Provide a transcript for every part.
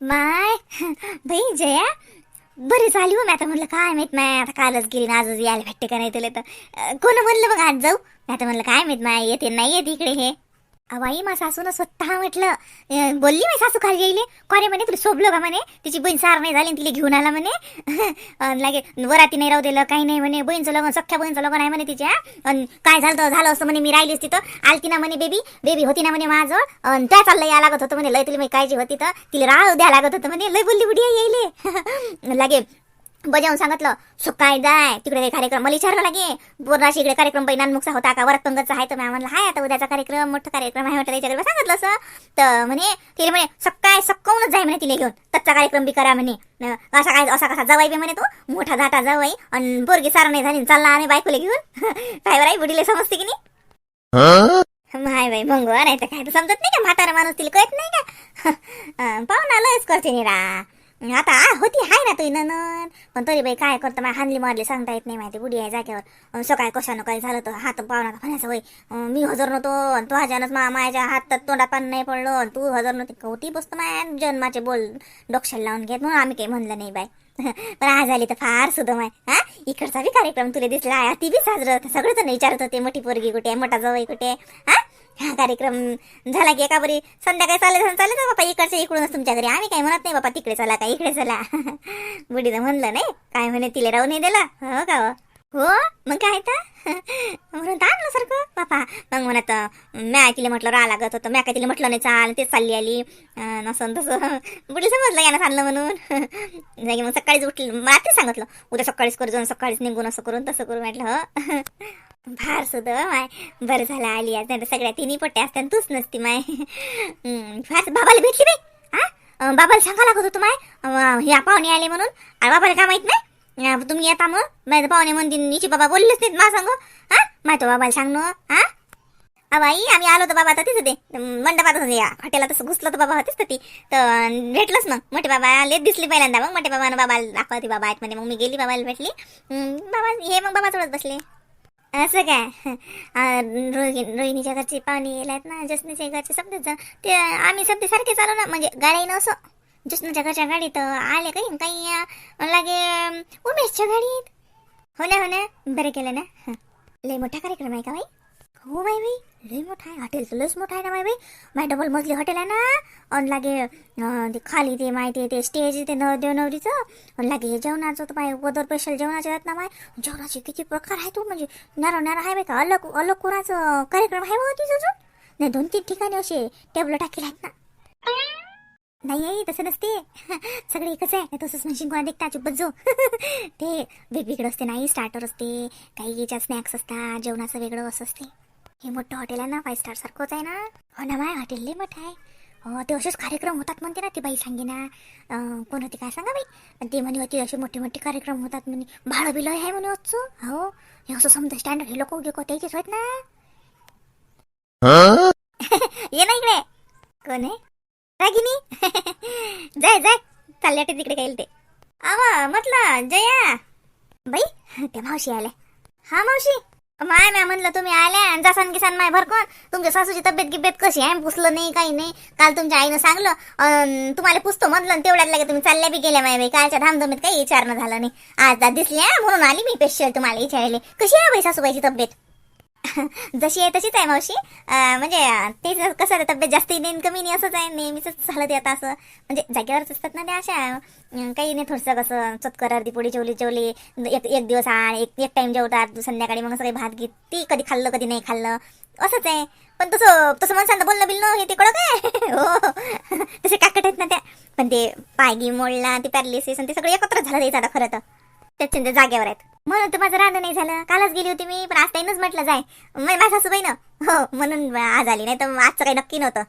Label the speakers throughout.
Speaker 1: माय बाई जया बरी झाली हो मी आता म्हणलं काय माहीत माय आता कालच गेली ना आजच यायला भेटते का नाही तुला तर. कोण म्हणलं मग आज जाऊ? मी आता म्हणलं काय माहीत माय येते नाही येत इकडे हे. अवाई मा सासून स्वतः म्हटलं बोलली माझी सासू खाली येईल कोणे म्हणे तुला शोभलं का म्हणे? तिची बहीण सार नाही झाली तिला घेऊन आला म्हणे. अन् लागे वराती नाही राहू दिलं काही नाही म्हणे. बहीणचं लग्न सख्या बहीणचं लग्न आहे म्हणे तिच्या. काय झालं झालं असं म्हणे मी राहिलीच तिथं. आलती ना म्हणे बेबी बेबी होती ना म्हणे माझं त्या चाललं या लागत होतं म्हणे लय तुला मी काळजी होती तर. तिला राहू द्या लागत होतं म्हणे लय बोलली बुढी येईल लागे बजावून सांगितलं सकाळी जाय तिकडे काही कार्यक्रम. मला विचारलं लागे बोराशी इकडे कार्यक्रम बैनानमुखचा होता का? वरत पंगतचा आहे तर मी म्हणलं हाय आता उद्याचा कार्यक्रम मोठा कार्यक्रम आहे म्हटलं त्याच्याकडे. सांगितलं असं तर म्हणे तिला म्हणे सकाळी सकाळूनच जाय म्हणे तिला घेऊन. तच्चा कार्यक्रम बी करा म्हणे. असा काय असा कसा जवाई बी म्हणे तो. मोठा धाटा जवाई आणि पोरगी सारा नाही झाली चालला आम्ही बायकोला घेऊन. काय बरं आई बुडीला समजते की नाही? माय बाई मंगवा नाही तर काय तर समजत नाही का म्हातारा माणूस तिला कळत नाही का? पाहुणा लयच करते निरा. आता आ, होती हाय ना तुझी ननन. पण तरी बाई काय करतो मला हानली मारली सांगता येत नाही माहिती बुडी आहे जाग्यावर सकाळी कशानं काही झालं तर हात पाहुणा म्हणायचं होय. मी हजर नव्हतो आणि तू हजानच मा माझ्या हातात तोंडात पान नाही पडलं आणि तू हजर नव्हती. कवटी बसतो माया जन्माचे बोल डोक्षाला लावून घेत म्हणून आम्ही काही म्हणलं नाही बाई. पण आज आली तर फार सुद्धा माय हा? इकडचा बी कार्यक्रम तुला दिसला आहे ती बी साजरं सगळं जण विचारत होते मोठी पोरगी कुठे आहे, मोठा जवळ कुठे आहे, हा? हा कार्यक्रम झाला की एका बरी. संध्याकाळी चालेल चालेल ना बापा इकडचे इकडूनच तुमच्या घरी. आम्ही काय म्हणत नाही बापा तिकडे चला का इकडे चला. बुडीनं म्हणलं नाही काय म्हणे तिला राहू नाही दिला. हो का हो? हो? मग काय तर म्हणून ना सारखं. बापा मग म्हणत मॅ तिला म्हटलं राहा लागत होतं. मॅ काय तिला म्हटलं नाही चाल तेच चालली आली. नसं नसन तसं. बुडी समजलं यानं चाललं म्हणून. जागी मग सकाळीच उठलं. मला तेच सांगितलं उद्या सकाळीच करू जाऊन सकाळीच निघून असं करून तसं करू म्हटलं हो? फार सुद्धा माय. बरं झालं आली आज. नाही तर सगळ्या तिन्ही पट्ट्या असत्या तूच नसती माय. फार बाबाला भेटली बाई. हा बाबाला सांगा लागत होतो माय. ह्या पाहुणे आले म्हणून. बाबाला काय माहीत नाही? तुम्ही येता मग माझ्या पाहुणे म्हणतील निशी बाबा बोललेच नाहीत मा सांग हा माहिती बाबाला सांग ना हा बाई आम्ही आलो तर बाबा तर तिथं ते मंडपात होते या हॉटेला तसं घुसलं तर बाबा होतीच तर ती तर भेटलंच मग मोठे बाबा लेत दिसली पहिल्यांदा मग मोठे बाबानं बाबाला दाखवते बाबा आहेत मध्ये मग मी गेली बाबाला भेटली बाबा हे मग बाबा सोडत बसले असं काय रोहिणी रोहिणीच्या घरची पाहुणे येत ना जसनीच्या घरचे समजत ते आम्ही सध्या सारखे चालू ना म्हणजे गाडी नसो जसनाच्या घरच्या गाडीत आले काही काही लागे उमेशच्या गाडीत हो ना हो ना बरं केलं ना। हं. लय मोठा कार्यक्रम आहे का बाई हो बाई बाई लय मोठा आहे. हॉटेल तर लयच मोठा आहे ना बाई बाई माय डबल मजली हॉटेल आहे ना. अन लागे ते खाली ते माहिती ते स्टेज ते नवरदेव नवरीचं अन लागे हे जेवणाचं तर बाय वदर स्पेशल जेवणाचे आहेत ना माय जेवणाचे किती प्रकार हो, म्हणजे आहे तू म्हणजे नारा नारा आहे बाई का? अलग अलग कोणाचं कार्यक्रम आहे बघा तिचं अजून? नाही दोन तीन ठिकाणी असे टेबल टाकेल आहेत ना. नाही आई तसं नसते सगळे एकच आहे तसंच म्हणशील कोणा देखता चुपत जो ते वेगवेगळं असते नाही स्टार्टर असते काही याच्यात स्नॅक्स असतात जेवणाचं वेगळं असं असते हे मोठं हॉटेल आहे ना फाईव्ह स्टार सारखंच आहे ना हो ना माय हॉटेल लय मोठं आहे हो ते असेच कार्यक्रम होतात म्हणते ना ती बाई सांगे ना कोण होती काय सांगा बाई ते म्हणे होते असे मोठे मोठे कार्यक्रम होतात म्हणे भाडं बिलं आहे म्हणे होतं हो हे असं समजा स्टँडर्ड हे लोक उगे त्याचेच आहेत ना ये ना इकडे कोण आहे रागिनी जाय जाय. चालल्या ते तिकडे काही ते. आवा म्हटलं जया. बाई त्या मावशी आल्या. हा मावशी. माय मॅ म्हटलं तुम्ही आल्या आणि जसान किसान माय भरकोन. तुमच्या सासूची तब्येत गिब्येत कशी आहे? पुसलं नाही काही नाही. काल तुमच्या आईनं सांगलं तुम्हाला पुसतो म्हटलं तेवढ्यात लागे तुम्ही चालल्या बी गेल्या माय बाई. कालच्या धामधमीत काही विचारणं झालं नाही. आज आज दिसल्या म्हणून आली मी स्पेशल तुम्हाला विचारले कशी आहे बाई सासूबाईची तब्येत? जशी आहे तशीच आहे मावशी. म्हणजे तेच कसं आहे, तब्येत जास्त येईन कमी नाही असंच आहे. नेहमीच झालं ते आता असं. म्हणजे जागेवरच असतात ना त्या अशा. काही नाही थोडंसं कसं चतकर अर्धी पोळी जेवली जेवली. एक एक दिवस आण एक एक टाइम जेवतात. संध्याकाळी मग सगळे भात घेत. ती कधी खाल्लं कधी नाही खाल्लं. असंच आहे. पण तसं तसं माणसांना बोलणं बिलणं हे तिकडं काय हो. तसे काकट आहेत ना त्या. पण ते पायगी मोडला ते पॅरलिसिस आणि ते सगळं एकत्र झालं ते आता खरं तर. त्याच्या त्या जागेवर आहेत. म्हणून तर माझं राहणं नाही झालं. कालच गेली होती मी पण आज ताईनच म्हटलं जाय. माझा माझ्या सासूबाईनं. हो म्हणून आज आली नाही तर आजचं काही नक्की नव्हतं.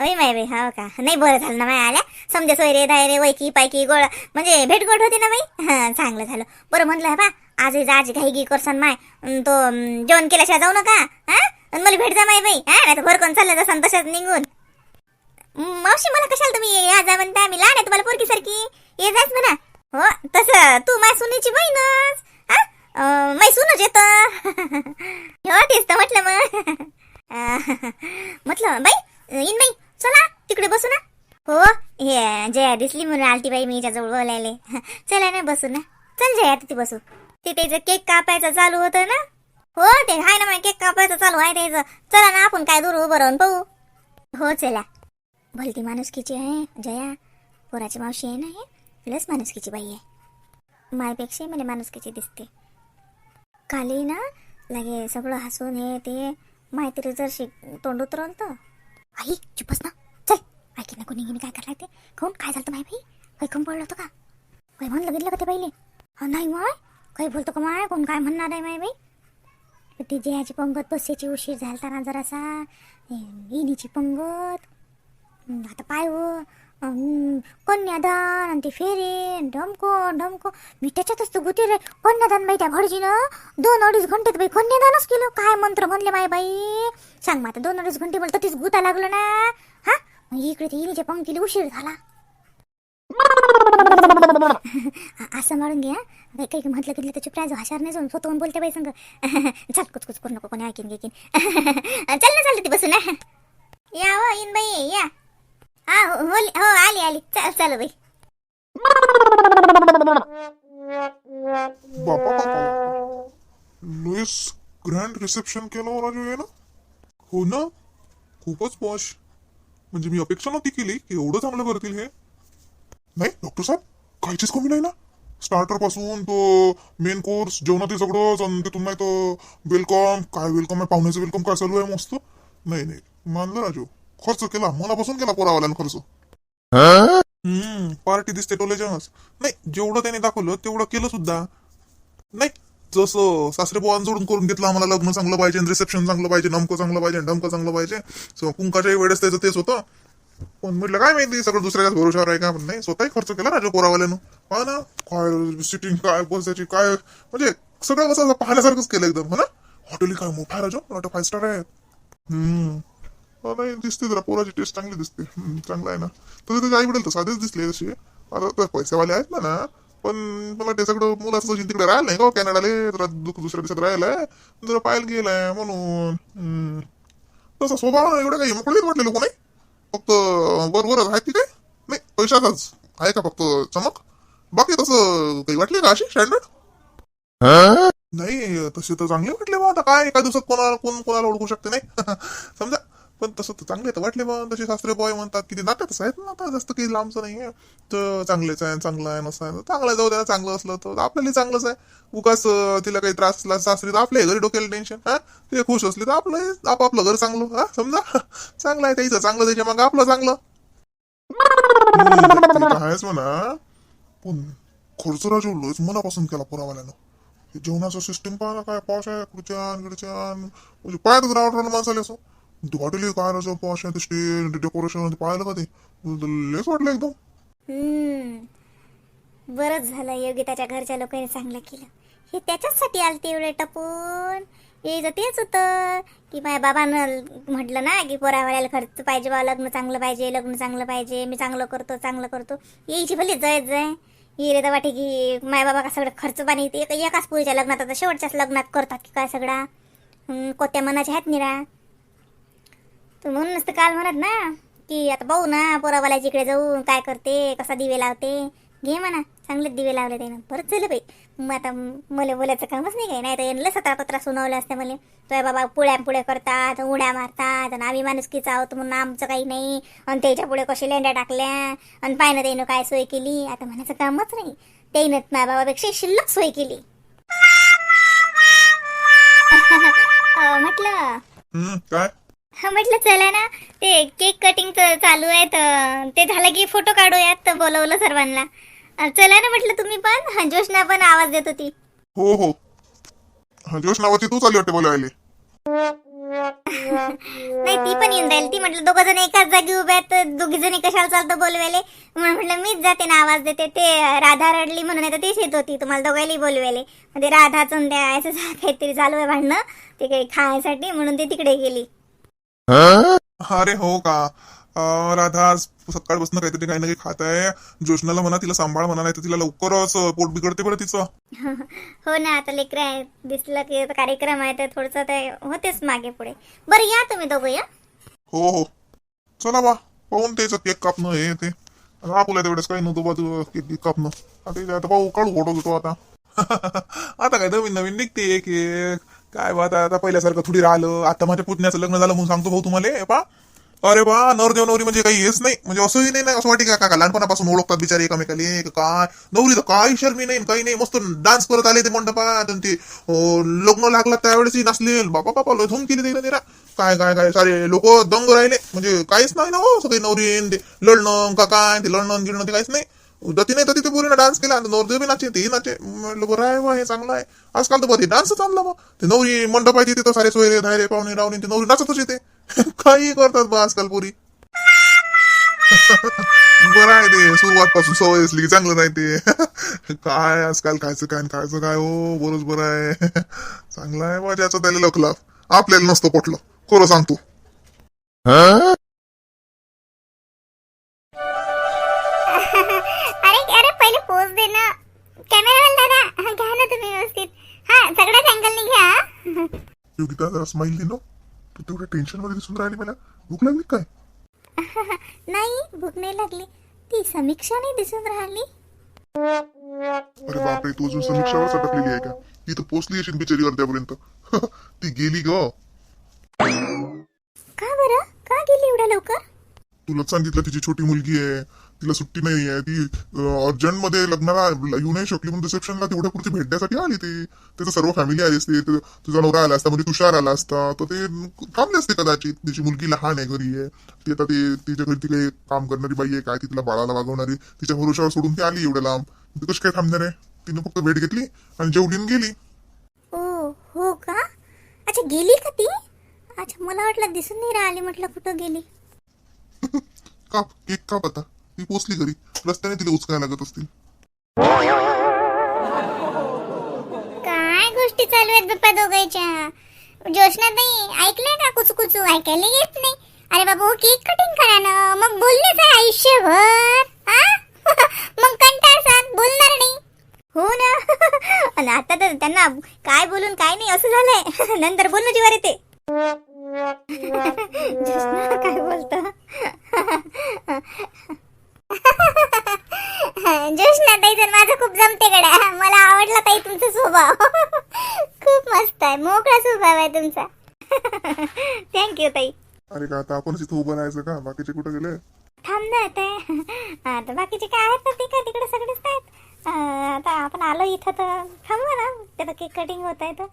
Speaker 1: अरे माय बाई हो का? नाही बरं झालं ना माय आल्या. समजा सोयरे धायरे वैकी पायकी गोळ. म्हणजे भेटगोट होती ना बाई? हां चांगलं झालं. बरं म्हणलं बा आज आज घाई घी करसान माय. तो जेवण केल्याशिवाय जाऊ नका. हा? मला भेट जा माय बाई. हा नाही तर भर कोण चाललं जसान तशाच निघून. मावशी मला कशाला तुम्ही या जा म्हणता मी लहान आहे तुम्हाला पोरकी सारखी ये जाच म्हणा. हो तसं. तू माय सुनीची बहीणच. हा? माय सुनच येत. हो तेच तर म्हटलं मग. म्हटलं बाई इन बाई चला तिकडे बसू ना. हो हे जया दिसली म्हणून आलती बाई मी जवळ बोलायले. चला ना बसू ना. चल जया तिथे बसू. ते त्याचं केक कापायचं चालू होतं ना? हो ते हाय ना मग केक कापायचं चालू आहे त्याचं चला ना आपण काय दूर उभं राहून पाहू. हो चला. भलती माणुसकीची आहे जया. पोराची मावशी आहे ना हे? लस माणुसकीची बाई आहे. मायपेक्षा मला माणुसकीची दिसते. काली ना लागे सगळं हसून हे ते माहिती जर शिक तोंड उतरवलं तर. आई चुपच ना. चल. ऐकी ना कोणी काय करायला ते खाऊन काय झालं माय बाई? काही खाऊन पडलं होतं का? काही म्हणलं गेलं का ते पहिले हा नाही माय. काही बोलतो का माय? कोण काय म्हणणार आहे माय बाई? ती जयाची पंगत बसेची उशीर झालता ना जरासा. इनीची पंगत. आता पाय हो कन्यादान आणि ते फेरे ढमको ढमको मी त्याच्यातच तर गुती रे कन्यादान बाई त्या भटजीनं दोन अडीच घंटेत बाई कन्यादानच केलं काय मंत्र म्हणले माय बाई सांग मग आता दोन अडीच घंटे मला तीच गुता लागलं ना हा इकडे ते इनीच्या पंक्तीला उशीर झाला असं म्हणून घ्या काही काही म्हटलं की त्याची प्रायज हशार नाही जाऊन स्वतःहून बोलते बाई संग चल कुच कुच करू नको कोणी ऐकीन घेकीन चल ना चालते ती बसून या वा इन बाई या हा हो हो हो, आली आली. चल चल बाई.
Speaker 2: बापा बापा. लुईस ग्रँड रिसेप्शन केलं हो राजू आहे ना? हो ना? खूपच पॉश म्हणजे मी अपेक्षा नव्हती केली की एवढं चांगलं करतील हे. नाही डॉक्टर साहेब काहीचीच कमी नाही ना? स्टार्टरपासून तो मेन कोर्स जेवणातील सगळंच आणि तिथून नाही तो वेलकम काय वेलकम आहे? पाहुण्याचं वेलकम काय चालू आहे? मस्त. नाही नाही. मानलं राजू. खर्च केला मनापासून केला पोरावाल्यानं खर्च. हम्म पार्टी दिसते टोलेजनच नाही जेवढं त्याने दाखवलं तेवढं केलं सुद्धा. नाही जसं सासरे जोडून करून घेतलं आम्हाला लग्न चांगलं पाहिजे रिसेप्शन चांगलं पाहिजे नमकं चांगलं पाहिजे डमकं चांगलं पाहिजे. कुंकाच्याही वेळेस त्याचं तेच होतं. पण म्हटलं काय माहिती सगळं दुसऱ्याच्याच भरोशावर आहे का? पण नाही स्वतःही खर्च केला राजा पोरावाल्यानं. हा ना काय सिटिंग काय बसायची काय म्हणजे सगळं कसं पाहण्यासारखंच केलं एकदम हो ना? हॉटेल काय मोठा राजा? वाटतं फाईव्ह स्टार आहे. हम्म. नाही दिसते जरा पोराची टेस्ट चांगली दिसते. चांगलं आहे ना. तसे त्याचे आई वडील तर साधेच दिसले तसे आता तर पैसेवाले आहेत ना ना पण मला ते सगळं मुलाचं तिकडे राहिलं नाही का हो, कॅनडाले? जरा दुख दुसऱ्या देशात राहिलंय जरा पाहायला गेलाय म्हणून. तसा स्वभाव एवढं काही मोकळीच वाटले लोक नाही फक्त बरोबरच आहे ती काय? नाही पैशाचाच आहे का फक्त चमक? बाकी तसं काही वाटले का अशी स्टँडर्ड नाही तसे तर चांगले वाटले बा. आता काय एका दिवसात कोणाला कोण कोणाला ओळखू शकते नाही? समजा पण तसं तर चांगले तर वाटले बा. तसे सासरे बॉय म्हणतात की ते नात्यातच आहेत ना आता. जास्त काही लांबचं नाही आहे तर चांगलेच आहे चांगलं आहे नसं आहे. चांगलं आहे, जाऊ द्या चांगलं असलं तर आपल्याला चांगलंच आहे. उगाच अं, तिला काही त्रास असला सासरी तर आपल्या घरी डोक्याला टेन्शन हा? ते खुश असले तर आपलं आपापलं घर चांगलं हा? समजा? चांगलं आहे त्याचं चांगलं त्याच्या मग आपलं चांगलं. हम्म, ते तर आहेच म्हणा. पण खर्च राजू लयच मनापासून केला पुरावाल्यानं. जेवणाचं सिस्टीम पाहा ना काय पॉश आहे खुर्च्यान गिडच्यान म्हणजे पाहतच रावट माणसाले असं. ते हॉटेल काय राजा पॉश आहे ते स्टेज डेकोरेशन पाहिलं का ते? लेस वाटलं एकदम.
Speaker 1: हम्म. बरंच झालं योगिताच्या घरच्या लोकांनी चांगलं केलं. हे त्याच्याचसाठी आलते एवढे टपून. यायचं तेच होतं की माझ्या बाबानं म्हटलं ना की पोरावाल्याला खर्च पाहिजे बा लग्न चांगलं पाहिजे लग्न चांगलं पाहिजे मी चांगलं करतो चांगलं करतो. यायची भले जय जय. ये तर वाटे की माय बाबा का सगळं खर्च पाणी ते एकाच पोरीच्या लग्नात आता शेवटच्याच लग्नात करतात की काय सगळा? कोत्या मनाच्या आहेत निरा म्हणूनच तर काल म्हणत ना की आता पाहू ना पोरावाल्याच्या इकडे जाऊ काय करते कसा दिवे लावते. घे म्हणा चांगलेच दिवे लावले त्यानं. बरंच झालं बाई. मग आता मला बोलायचं कामच नाही काय? नाही तर यांना सतरा पत्रा सुनावले असते मला. तो बाबा पुळ्या पुढे करतात उड्या मारतात आणि आम्ही माणुसकीच आहोत म्हणून आमचं काही नाही. आणि त्याच्या पुढे कशी लेंड्या टाकल्या आणि पाहिनं त्यानं काय सोय केली. आता म्हणायचं कामच नाही. त्यानं माझ्या बाबापेक्षा शिल्लक सोय केली. म्हटलं
Speaker 2: काय?
Speaker 1: हा म्हटलं चला ना ते केक कटिंग चालू आहे तर ते झालं की फोटो काढूयात तर बोलवलं सर्वांना. चला ना म्हटलं तुम्ही पण हा, जोशना पण आवाज देत होती.
Speaker 2: हो हो. हा, जोश नावाची तू चालली वाटते बोलायला.
Speaker 1: नाही ती पण येऊन जाईल. ती म्हटलं दोघं जण एकाच जागी उभ्या आहेत दोघी जणी कशाला चालतं बोलवेले म्हणून म्हटलं मीच जाते ना आवाज देते. ते राधा रडली म्हणून आता तीच येत होती. तुम्हाला दोघांनाही बोलवेले म्हणजे राधाचं त्या असं काहीतरी चालू आहे भांडणं. ते काही खाण्यासाठी म्हणून ती तिकडे गेली.
Speaker 2: अरे हो का? अं, राधा आज सकाळपासून काहीतरी काही ना काही खात आहे. जोशनाला म्हणा तिला सांभाळ म्हणा नाही तर तिला लवकरच पोट बिघडते बरं तिचं.
Speaker 1: हो ना आता लेकर आहे. दिसलं की आता कार्यक्रम आहे तर थोडस ते होतेच मागे पुढे. बरं या तुम्ही दोघं या.
Speaker 2: हो हो. चला बा पाहून त्याचं केक कापणं हे ते. आपल्या तेवढ्याच काही नव्हतं बाजू केक केक कापणं. आता इथे आता पाहू काढू फोटो घेतो आता. आता काय नवीन नवीन निघते केक. काय बा आता आता पहिल्यासारखं थोडी राहिलं. आता माझ्या पुतण्याचं लग्न झालं म्हणून सांगतो भाऊ तुम्हाला. हे पा. अरे बा नवरदेव नवरी म्हणजे काही हेच नाही. म्हणजे असंही नाही ना असं वाटे का काका लहानपणापासून ओळखतात बिचारे एकमेकाले. काय? नवरी तर काही शर्मी नाही काही नाही. मस्त डान्स करत आले ते मंडपात आणि ते हो, लग्न लागला त्यावेळेस नसले बाबा बापा लय धूम केली त्याला निरा काय काय काय? सारे लोक दंग राहिले. म्हणजे काहीच नाही ना हो सगळे नवरी ते. लढणं का काय? ते लढणं गिळणं ते काहीच नाही. गती नाही तर तिथे पोरीनं डान्स केला. आणि नवरदेव बी नाचे ती नाचे. म्हटलं बरं आहे बा हे चांगलं आहे. आजकाल तर बघ डान्स चांगला मग ते नवरी मंडप आहे तिथे तर सारे सोयरे धायरे पाहुणे रावणे ते नवरी नाचतच येते. काही करतात बा आजकाल पोरी. बरं आहे ते सुरुवात पासून सवय असली की चांगलं नाही ते. काय आजकाल खायचं काय खायचं काय? हो बरोच बरं आहे. चांगलं आहे बा ज्याचं त्याला लखला आपल्याला नसतो पटलं. खरं सांगतो. योगिता जरा स्माईल दे ना. तू तेवढ्या टेन्शनमध्ये दिसून राहिली मला. भूक लागली काय?
Speaker 1: नाही भूक नाही लागली. ती समीक्षा नाही दिसून राहिली.
Speaker 2: अरे बापरे तू अजून समीक्षावर अटकलेली आहे का? ती तर पोचली असेल बिचारी अर्ध्यापर्यंत. ती गेली ग.
Speaker 1: का बरं? का गेली एवढ्या लवकर?
Speaker 2: तुला सांगितलं तिची छोटी मुलगी आहे. तिला सुट्टी नाही आहे ती अर्जंटमध्ये लग्नाला येऊ नाही शकली म्हणून रिसेप्शनला तेवढ्या पुरती भेटण्यासाठी आली ती. त्याचं सर्व फॅमिली आली असते तुझा नवरा आला असता म्हणजे तुषार आला असता तर ते थांबले असते कदाचित. तिची मुलगी लहान आहे घरी आहे. ती आता ते तिच्या घरी ती काही काम करणारी बाई आहे काय ती तिला बाळाला वागवणारी. तिच्या भरोशावर सोडून ती आली एवढ्या लांब. ती कशी काय थांबणार आहे? तिने फक्त भेट घेतली आणि आणि गेली.
Speaker 1: ओ हो का? अच्छा गेली का ती? अच्छा मला वाटलं दिसून नाही राहिली म्हटलं कुठं गेली.
Speaker 2: काप केक काप आता. ती पोचली घरी. रस्त्याने तिला उचकाय लागत असतील.
Speaker 1: काय गोष्टी चालू आहेत बाप्पा दोघांच्या? जोशना नाही ऐकलंय का कुचू कुचू ऐकायला येत नाही. अरे बाबू हो, केक कटिंग करा ना. मग बोललेच आहे आयुष्यभर. हा? मग कंटाळसात बोलणार नाही. हो ना. आणि आता तर त्यांना काय बोलून काय नाही असं झालंय. नंतर बोलणं जीवार येते. काय जोशना ताई तर माझं खूप जमते गड्या. मला आवडला ताई तुमचा स्वभाव. खूप मस्त आहे. मोकळा स्वभाव आहे तुमचा. थँक्यू ताई.
Speaker 2: अरे का आता आपणच इथं उभं राहायचं का? बाकीचे कुठं गेले?
Speaker 1: थांब ना आता. आता बाकीचे काय आहेत ना ते काय तिकडे सगळेच आहेत? आता आपण आलो इथं तर थांबू ना. त्याचं केक कटिंग होत आहे तर.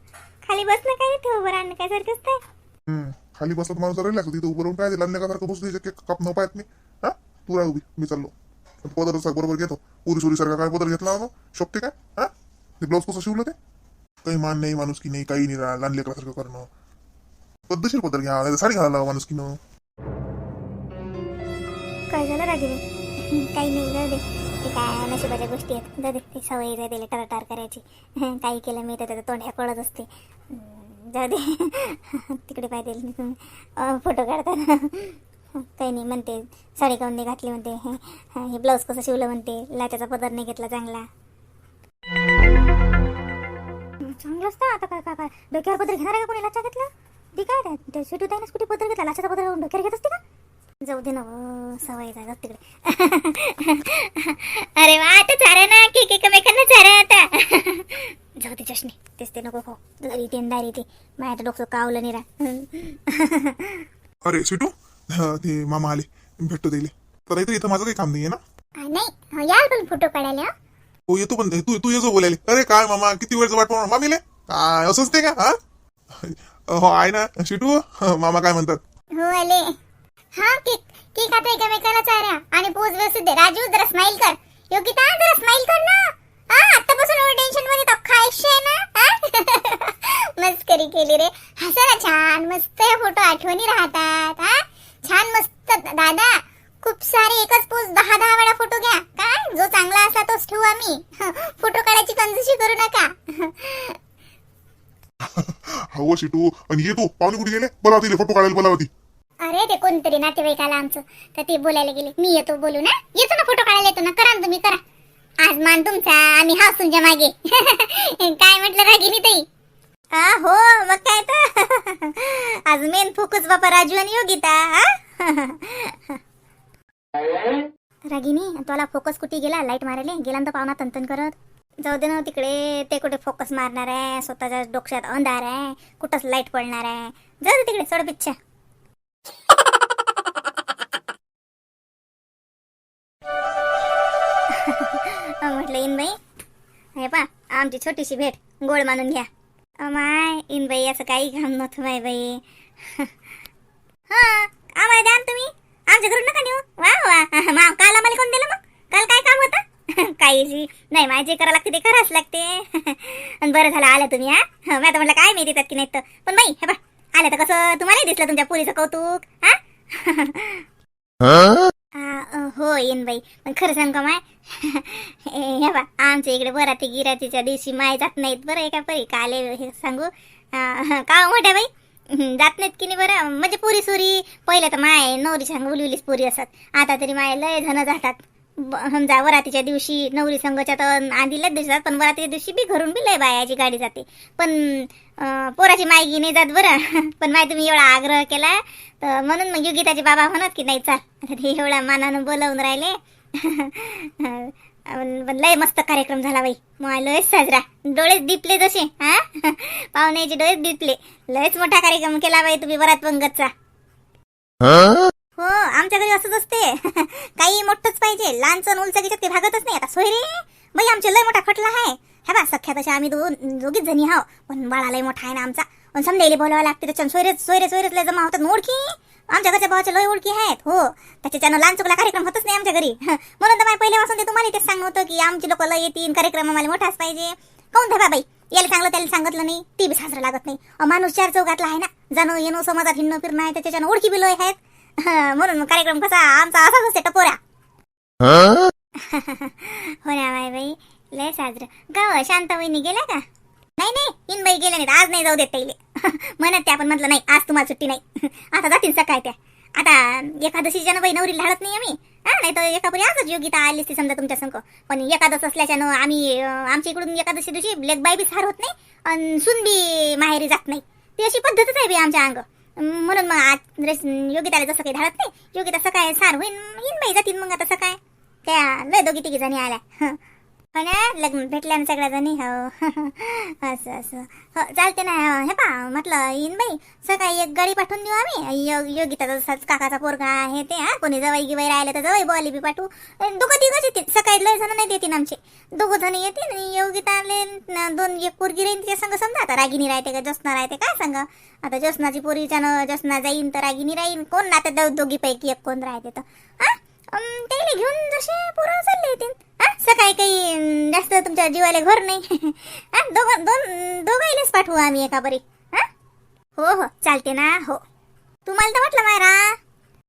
Speaker 1: खाली बसणं काय इथे उभं राहणं? काय सारखंच
Speaker 2: हम्म. खाली बसत माणूस राहिला तिथं उभं राहून काय ते लंडण्यासारखं बसू केक काप न पाहत मी. हा? तू राह उभी. मी चाललो. पदर बरोबर घेतो. पुरी सुरी सारखा काय पदर घेतला होता. शोभते काय? हा? ते ब्लाऊज कसं शिवलं ते? काही मान नाही माणूस की नाही काही नाही लहान लेकरासारखं करणं. पद्धतशीर पदर घ्या नाही साडी घालायला माणूस की
Speaker 1: काय झालं रागिनी काही नाही जाऊ दे. ते काय नशिबाच्या गोष्टी आहेत. जाऊ दे ते सवय आहे त्याला टरटार करायची. काही केलं मी तर त्याचं तोंड ह्याकळत असते. जाऊ दे. तिकडे पाहिजे फोटो काढताना. काही नाही म्हणते. साडी काऊन नाही घातली म्हणते. हे- हे ब्लाऊज कसं शिवलं म्हणते. लाच्याचा पदर नाही घेतला चांगला. चांगलं असतं आता काय काय काय? डोक्यावर पदर घेणार आहे का कोणी? लाचा घेतला? ती काय रे? ते ताईनच कुठे पदर घेतला? लाचाचा पदर डोक्यावर घेत असते का? जाऊ दे ना सवय जागा तिकडे. अरे वा आता चारा ना की एकमेकांना चारा आता. जाऊ दे चष्णी तेच ते नको खाऊ. लरी ते दारी ते. माझ्या तर डोकं कावलं नाही
Speaker 2: अरे सिटू हा, ते मामा आले. भेटतो दिले तर इथं इथं माझं काही काम नाही आहे ना
Speaker 1: नाही. यार पण फोटो काढायला
Speaker 2: हो. येतो पण तू. तू येतो बोलायला. अरे काय मामा? किती वेळचं वाट पाहणार? मामीले? काय असंच ते का? हा? हो आहे ना शिटू? मामा काय म्हणतात?
Speaker 1: हो आले. हा केक. केक आता एकमेकाला चारा. आणि पोच व्यवस्थित दे. राजू जरा स्माइल कर. योगिता जरा स्माइल कर ना. हा आतापासून ओव्हर टेन्शनमध्ये तो खायचे ना हा? मस्करी केली रे. हसा ना छान मस्त हे फोटो आठवणी राहतात हा? छान मस्त दादा. खूप सारे एकच पोच दहा दहा वेळा फोटो घ्या. काय? जो चांगला असला तोच ठेवू आम्ही. फोटो काढायची कंजूशी करू नका.
Speaker 2: हो शिटू आणि येतो पाहुणे कुठे गेले? बोला तिले. फोटो काढायला बोलावं ती.
Speaker 1: अरे ते कोणतरी नातेवाईक आला आमचं. तर ते बोलायला गेले. मी येतो बोलू ना? येतो ना फोटो काढायला येतो ना? करा तुम्ही करा. आज मान तुमचा. आम्ही हाच तुमच्या मागे. काय म्हटलं रागिनी ताई? हो. आज मेन फोकस बापा राजू आणि योगिता रागिनी तुला फोकस कुठे गेला? लाइट मारायला? गेला तर पाहुणा तंतन करत. जाऊ दे ना तिकडे. ते कुठे फोकस मारणार आहे? स्वतःच्या डोक्यात अंधार आहे. कुठंच लाइट पडणार आहे? जाऊ दे तिकडे सोड पिच्छा म्हटलं इनबाई हे पा आमची छोटीशी भेट गोड मानून घ्या. माय इन बाई असं काही घाम नव्हतं माय बाई. हा आम्हाला द्या ना तुम्ही. आमच्या घरून नका नेऊ. वा वा. मा काल आम्हाला कोण दिलं मग? काल काय काम होतं? काही नाही माझे जे करावं लागते ते करावंच लागते. आणि बरं झालं आलं तुम्ही हा? मी आता म्हटलं काय मी देतात की नाही तर. पण बाई हे बा आलं तर कसं तुम्हालाही दिसलं तुमच्या पुरीचं कौतुक हा? हो? येईन बाई. पण खरं सांग का माय? हे बा आमच्या इकडे बराती गिरातीच्या दिवशी माय जात नाहीत बरं एका परी. काले हे सांगू. का हो मोठ्या बाई? जात नाहीत की नाही बरं? म्हणजे पुरी सुरी. पहिले तर माय नवरी सांग उलविलीच पुरी असत. आता तरी माय लय जण जातात. समजा वरातीच्या दिवशी नवरी संघाच्या तर आधीलाच दिवसात पण वरातीच्या दिवशी बी घरून बी लय बायाची गाडी जाते. पण पोराची मायगी नाही जात बरं. पण माय तुम्ही एवढा आग्रह केला तर म्हणून मग योगिताचे बाबा म्हणत की नाही चाल. आता ते एवढ्या मानानं बोलवून राहिले. लय मस्त कार्यक्रम झाला बाई. मग लयच साजरा. डोळेच दिपले जसे हा? पाहुण्याचे डोळेच दिपले. लयच मोठा कार्यक्रम केला बाई तुम्ही बरात पंगतचा. हो आमच्या घरी असंच असते. काही मोठंच पाहिजे. लहानचं उलचं ते भागतच नाही. आता सोयरे बाई आमचे लय मोठा खटला आहे. हे बा सख्या तशा आम्ही दोन दोघीच जणी हाव पण बाळा लय मोठा आहे ना आमचा. पण समजायला बोलावा लागते त्याच्यानं. सोयरे सोयरे सोयरेच लय जमा होतात. ओळखी आमच्या घरच्या भावाच्या लय ओळखी आहेत हो. त्याच्यानं लहान चुकला कार्यक्रम होतच नाही आमच्या घरी. म्हणून तर माझ्या पहिल्यापासून ते तुम्हाला तेच सांगत होतं की आमची लोक लय येतील कार्यक्रम आम्हाला मोठाच पाहिजे. काऊन द्या बाई? याला सांगलं त्याला सांगितलं नाही. ती बी साजरा लागत नाही. माणूस चार चौकातला आहे ना. जाणं येणं समाजात हिंडणं फिरणं आहे त्याच्यानं ओळखी बी लय आहेत. म्हणून कार्यक्रम कसा आमचा असाच असते टपोऱ्या. हो? ना माय बाई. लय साजरं. गाव शांत वहिनी गेल्या का? नाही नाही इन बाई गेल्या नाहीत. आज नाही जाऊ देत ताईले म्हणत त्या पण म्हटलं नाही आज तुम्हाला सुट्टी नाही. आता जातील सकाळ त्या. आता एकादशीच्या बाई नवरी लाडत नाही आम्ही हा नाही तर एकापुरी आजच योगिता आली ती समजा तुमच्या संग. पण एकादश असल्याच्यानं आम्ही आमच्या इकडून एकादशी दिवशी ब्लॅक बाय बी सार होत नाही आणि सून बी माहेरी जात नाही. ती अशी पद्धतच आहे बी आमच्या अंग. म्हणून मग आज योगिताला जसं काही धाडत नाही योगिता सकाळी सार होईन येईन बाई जातील मग आता सकाळ. त्या लय दोघी तिघी जणी आल्या. हो ना लग्न भेटल्या ना सगळ्या जणी हो. असं असं. हो चालते ना हो, हे पा म्हटलं येईन बाई. सकाळी एक गाडी पाठवून देऊ आम्ही. योग योगिता तसाच काकाचा पोरगा आहे ते हा. कोणी जवाई गिवाई राहिले तर जवळ बॉली बी पाठवू. दोघं तिघच येतील. सकाळी लय जण नाही देतील आमचे. दोघं जण येतील आणि योगिताले दोन एक पोरगी राहील तिच्या संग समजा. आता रागिनी राहते का ज्योत्ना राहते काय सांग? आता ज्योत्नाची पोरीच्या ज्योत्ना जाईन तर रागिनी राहीन. कोण? ना आता दोघीपैकी एक कोण राहते तर. हा? त्याला घेऊन जसे पोरं चालले येतील सकाळी काही जास्त तुमच्या जीवाला घर नाही. हा दोघं दोन दोघायलाच पाठवू आम्ही एका बरी. हो हो चालते ना हो. तुम्हाला तर म्हटलं मायरा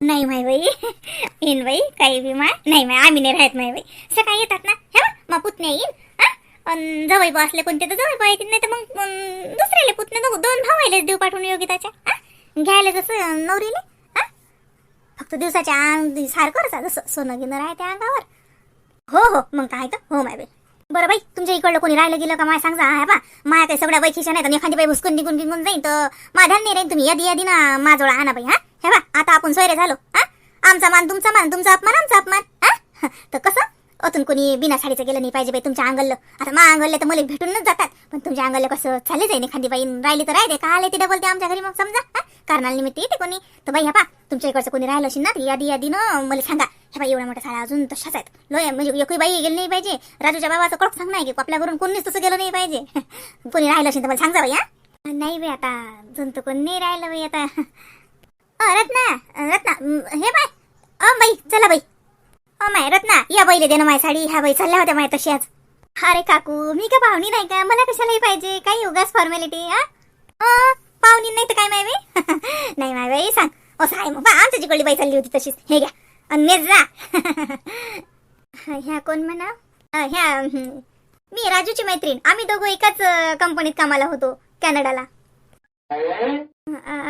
Speaker 1: नाही माय बाई. येईन बाई काही बी माय. नाही माय आम्ही नाही राहत माय बाई. सकाळी येतात ना हे मग पुतण्या येईन. हा अन जवळ असले कोणते तर जवळ येतील नाही तर मग दुसऱ्याला दुसऱ्याले पुतणे दोन भावायलेच देऊ पाठवून योगिताच्या. हा घ्यायला जसं नवरीले. फक्त दिवसाच्या अंग सारखं जसं सोनं गिनं राहते अंगावर. हो हो मग काय तर. हो माय बाई बरं बाई तुमच्या इकडलं कोणी राहिलं गेलं का? माय सांगा हा बा माया काही सगळ्या बैखीच्या नाही तर एखादी बाई भुसकून निघून निघून जाईन तर माझ्या नाही राहीन तुम्ही यादी यादी ना माझोळा आणा बाई हा. हे बा आता आपण सोयरे झालो हा. आमचा मान तुमचा मान तुमचा अपमान आमचा अपमान हा. तर कसं? अजून कोणी बिना साडीचं गेलं नाही पाहिजे बाई तुमच्या अंगल्लं. आता मा अंगल्ले तर मला भेटूनच जातात. पण तुमच्या अंगल्लं कसं चालले जाईन एखादी बाई राहिली तर राहते का आले ते डबल ते आमच्या घरी मग समजा कारणाला निमित्त येते कोणी. तर बाई ह्या पा तुमच्या इकडचं कोणी राहिलं असेल ना यादी यादी ना मला सांगा. हे बाई एवढ्या मोठ्या साड्या अजून तशाच आहेत. लोय म्हणजे एकही बाई गेली नाही पाहिजे. राजूच्या बाबाचं कडक सांग नाही की आपल्या घरून कोणीच तसं गेलं नाही पाहिजे. कोणी राहिलं असेल तर मला सांगा बाई हा? नाही बाई आता जंतू कोण नाही राहिलं बाई आता. अ, रत्ना रत्ना हे बाय अ बाई चला बाई. माय रत्ना या बाईले दे ना माय साडी. ह्या बाई चालल्या होत्या माय तशाच. अरे काकू मी का पाहुणी नाही का मला कशालाही पाहिजे. काही उगाच फॉर्मॅलिटी हा? पाहुणी नाही तर काय माय बाई? नाही माय बाई सांग. ओ साय मग आमच्या जिकडली बाई चालली होती तशीच. हे घ्या. आणि जा. ह्या कोण म्हणा? ह्या मी राजूची मैत्रीण. आम्ही दोघं एकाच कंपनीत कामाला होतो कॅनडाला.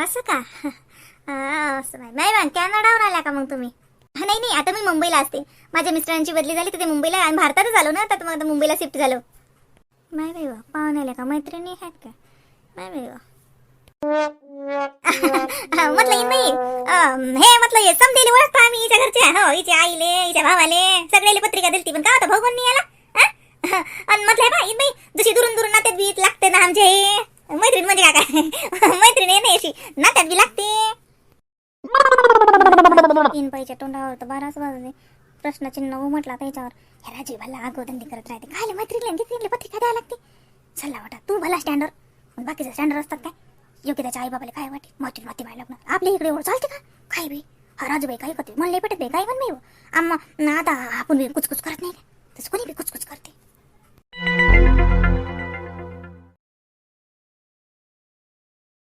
Speaker 1: असं का? असं नाही मॅम कॅनडावर आल्या का मग तुम्ही? हा, नाही नाही आता मी मुंबईला असते. माझ्या मिस्टरांची बदली झाली तर ते मुंबईला आणि भारतातच आलो ना तर मग मुंबईला शिफ्ट झालो. माय बाई वा पाहुण्याला का? मैत्रिणी आहेत का? माय बाई वा. म्हटलं येईन हे म्हटलं हे समजेले ओळखतो आम्ही हिच्या घरचे. हो हिच्या आईले हिच्या भावाले सगळ्याले पत्रिका दिलती पण का होता भगवान नाही आला आणि म्हटलं बा येईन बाई जशी दुरून दुरून नात्यात बी लागते ना आमच्या हे. मैत्रीण म्हणजे काय? मैत्रीण आहे नाही अशी नात्यात बी लागते. तीन पैसे तोंडावर तर बाराच वाजले. प्रश्नचिन्ह हो म्हटला त्याच्यावर ह्या राजीव भला अगोदंडी करत राहते. काय मैत्रीला घेतली पत्रिका द्यायला लागते? चला वाटा तू भला स्टँडर बाकीचे स्टँडर असतात काय? योग्य त्याच्या आई बाबाला काय वाटे मैत्रीण माती व्हायला लागणार. आपल्या इकडे एवढं चालते का? काय बी? हा राजूबाई काय करते मला नाही पटत बाई काय पण नाही हो. आम्हा ना आता आपण बी कुचकुच करत नाही तसं कोणी बी कुचकुच करते?